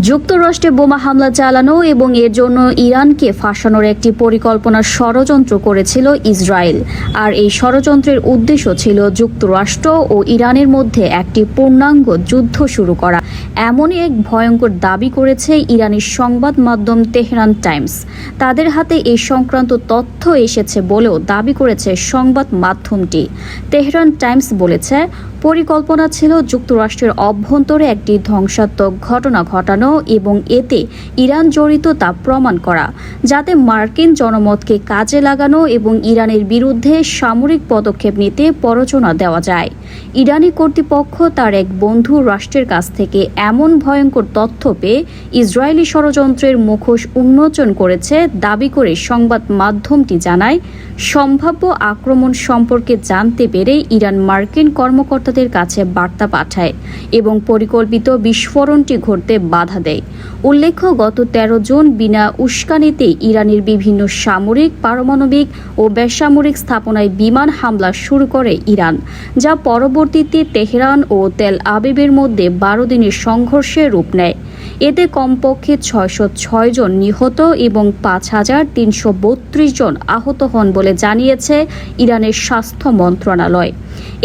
যুক্তরাষ্ট্রে বোমা হামলা চালানো এবং এর জন্য ইরানকে ফাঁসানোর একটি পরিকল্পনা ষড়যন্ত্র করেছিল ইসরায়েল। আর এই ষড়যন্ত্রের উদ্দেশ্য ছিল যুক্তরাষ্ট্র ও ইরানের মধ্যে একটি পূর্ণাঙ্গ যুদ্ধ শুরু করা। এমনই এক ভয়ঙ্কর দাবি করেছে ইরানের সংবাদ মাধ্যম তেহরান টাইমস। তাদের হাতে এই সংক্রান্ত তথ্য এসেছে বলেও দাবি করেছে সংবাদ মাধ্যমটি। তেহরান টাইমস বলেছে পরিকল্পনা ছিল যুক্তরাষ্ট্রের অভ্যন্তরে একটি ধ্বংসাত্মক ঘটনা ঘটানো এবং এতে ইরান জড়িত তা প্রমাণ করা, যাতে মার্কিন জনমতকে কাজে লাগানো এবং ইরানের বিরুদ্ধে সামরিক পদক্ষেপ নিতে প্ররোচনা দেওয়া যায়। ইরানি কর্তৃপক্ষ তার এক বন্ধু রাষ্ট্রের কাছ থেকে এমন ভয়ঙ্কর তথ্য পেয়ে ইসরায়েলি ষড়যন্ত্রের মুখোশ উন্মোচন করেছে, দাবি করে সংবাদ মাধ্যমটি জানায়, সম্ভাব্য আক্রমণ সম্পর্কে জানতে পেরে ইরান মার্কিন কর্মকর্তাদের কাছে বার্তা পাঠায় এবং পরিকল্পিত বিস্ফোরণটি ঘটতে বাধা দেয়। উল্লেখ্য, গত তেরো জন বিনা উস্কানিতে ইরানের বিভিন্ন সামরিক, পারমাণবিক ও বেসামরিক স্থাপনায় বিমান হামলা শুরু করে ইরান, যা পরবর্তীতে তেহরান ও তেল আবিবের মধ্যে বারো দিনের সংঘর্ষে রূপ নেয়। এতে কমপক্ষে ছয়শো ছয় জন নিহত এবং পাঁচ হাজার তিনশো বত্রিশ জন আহত হন বলে জানিয়েছে ইরানের স্বাস্থ্য মন্ত্রণালয়।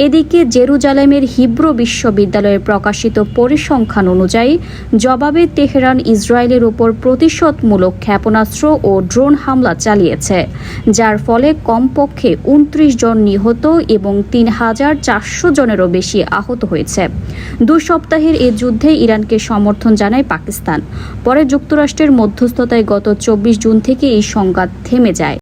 এদিকে জেরুজালেমের হিব্রু বিশ্ববিদ্যালয়ে প্রকাশিত পরিসংখ্যান অনুযায়ী জবাবে তেহরান ইসরায়েলের উপর প্রতিশোধমূলক ক্ষেপণাস্ত্র ও ড্রোন হামলা চালিয়েছে, যার ফলে কমপক্ষে উনত্রিশ জন নিহত এবং তিন হাজার চারশো জনেরও বেশি আহত হয়েছে। দু সপ্তাহের এ যুদ্ধে ইরানকে সমর্থন জানায় পাকিস্তান। পরে যুক্তরাষ্ট্রের মধ্যস্থতায় গত চব্বিশ জুন থেকে এই সংঘাত থেমে যায়।